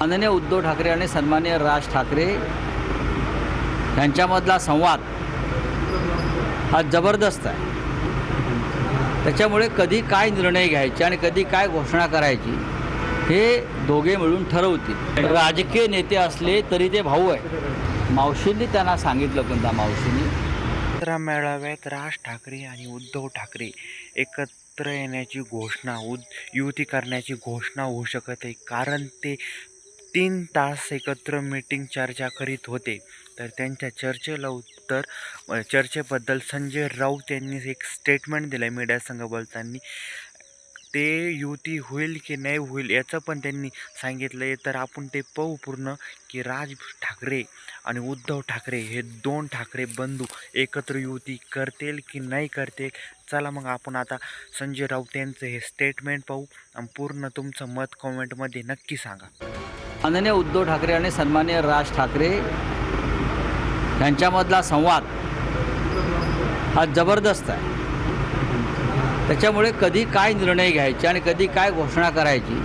माननीय उद्धव ठाकरे आणि सन्माननीय राज ठाकरे यांच्यामधला संवाद हा जबरदस्त आहे. त्याच्यामुळे कधी काय निर्णय घ्यायचे आणि कधी काय घोषणा करायची हे दोघे मिळून ठरवतील. राजकीय नेते असले तरी ते भाऊ आहे मावशींनी त्यांना सांगितलं कोणता मावशींनी. मेळाव्यात राज ठाकरे आणि उद्धव ठाकरे एकत्र येण्याची घोषणा उद युती करण्याची घोषणा होऊ शकत आहे कारण ते तीन तास एकत्र मीटिंग चर्चा करीत होते. तर त्यांच्या चर्चेला उत्तर चर्चेबद्दल संजय राऊत यांनी एक स्टेटमेंट दिलं आहे मीडियासंग बोलताना. ते युती होईल की नाही होईल याचं पण त्यांनी सांगितलं आहे तर आपण ते पाहू पूर्ण की राज ठाकरे आणि उद्धव ठाकरे हे दोन ठाकरे बंधू एकत्र युती करतील की नाही करतील? चला मग आपण आता संजय राऊत यांचं हे स्टेटमेंट पाहू. आणि पूर्ण तुमचं मत कॉमेंटमध्ये नक्की सांगा. अनन्य उद्धव ठाकरे आणि सन्मान्य राज ठाकरे यांच्यामधला संवाद हा जबरदस्त आहे. त्याच्यामुळे कधी काय निर्णय घ्यायचे आणि कधी काय घोषणा करायची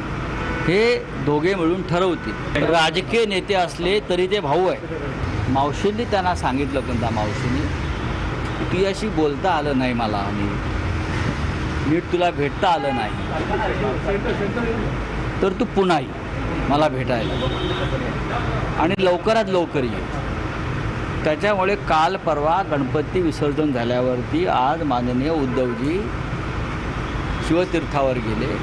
हे दोघे मिळून ठरवतील. राजकीय नेते असले तरी ते भाऊ आहे मावशींनी त्यांना सांगितलं पण त्या मावशींनी ती अशी बोलता आलं नाही मला आणि नीट तुला भेटता आलं नाही. तर तू पुन्हा ये. मला भेटायला. आणि लवकरात लवकर ये. त्याच्यामुळे काल परवा गणपती विसर्जन झाल्यावरती आज माननीय उद्धवजी शिवतीर्थावर गेले.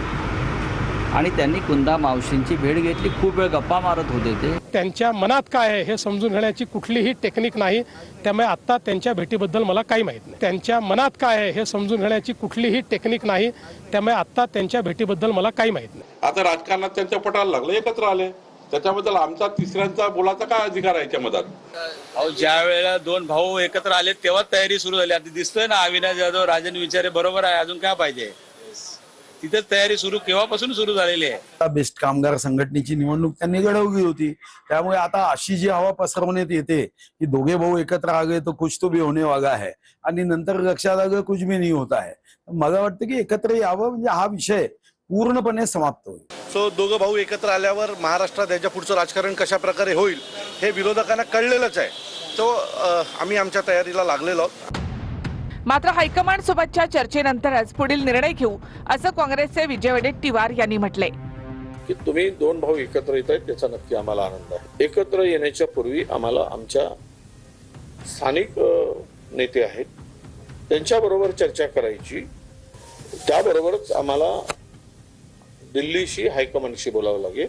आणि त्यांनी कुंदा मावशींची भेट घेतली. खूप वेळ गप्पा मारत होते ते. त्यांच्या मनात काय आहे हे समजून घेण्याची कुठलीही टेक्निक नाही. त्यामुळे आत्ता त्यांच्या भेटीबद्दल मला काही माहीत नाही. त्यांच्या मनात काय आहे हे समजून घेण्याची कुठलीही टेक्निक नाही. त्यामुळे आत्ता त्यांच्या भेटीबद्दल मला काही माहीत नाही. आता राजकारणात त्यांच्या पटाला लागलं एकत्र आले. त्याच्याबद्दल आमचा तिसऱ्यांचा बोलाचा काय अधिकार आहे याच्या मधात? अहो ज्या वेळेला दोन भाऊ एकत्र आले तेव्हा तयारी सुरू झाली. आता दिसतोय ना अविनाश जाधव राजन विचारे बरोबर आहे. अजून काय पाहिजे? तिथे तयारी सुरू केव्हापासून सुरू झालेली आहे? आता बेस्ट कामगार संघटनेची निवडणूक त्यांनी घडवली होती. त्यामुळे आता अशी जी हवा पसरवण्यात येते की दोघे भाऊ एकत्र आ गए तो कुछ तो भी होने वाला है आणि नंतर लक्षात आलं कुछ भी नहीं होता है मला वाटतं की एकत्र यावं म्हणजे हा विषय पूर्णपणे समाप्त होईल. सो दोघं भाऊ एकत्र आल्यावर महाराष्ट्रात याच्या पुढचं राजकारण कशा प्रकारे होईल हे विरोधकांना कळलेलंच आहे. तो आम्ही आमच्या तयारीला लागलेलो आहोत. मात्र हायकमांड सोबतच्या चर्चेनंतरच पुढील निर्णय घेऊ असं काँग्रेसचे विजय वडेट्टीवार यांनी म्हटलंय की तुम्ही दोन भाऊ एकत्र येत आहेत त्याचा नक्की आम्हाला आनंद आहे. एकत्र येण्याच्या पूर्वी आम्हाला आमच्या स्थानिक नेते आहेत. त्यांच्याबरोबर चर्चा करायची. त्याबरोबरच आम्हाला दिल्लीशी हायकमांडशी बोलावं लागेल.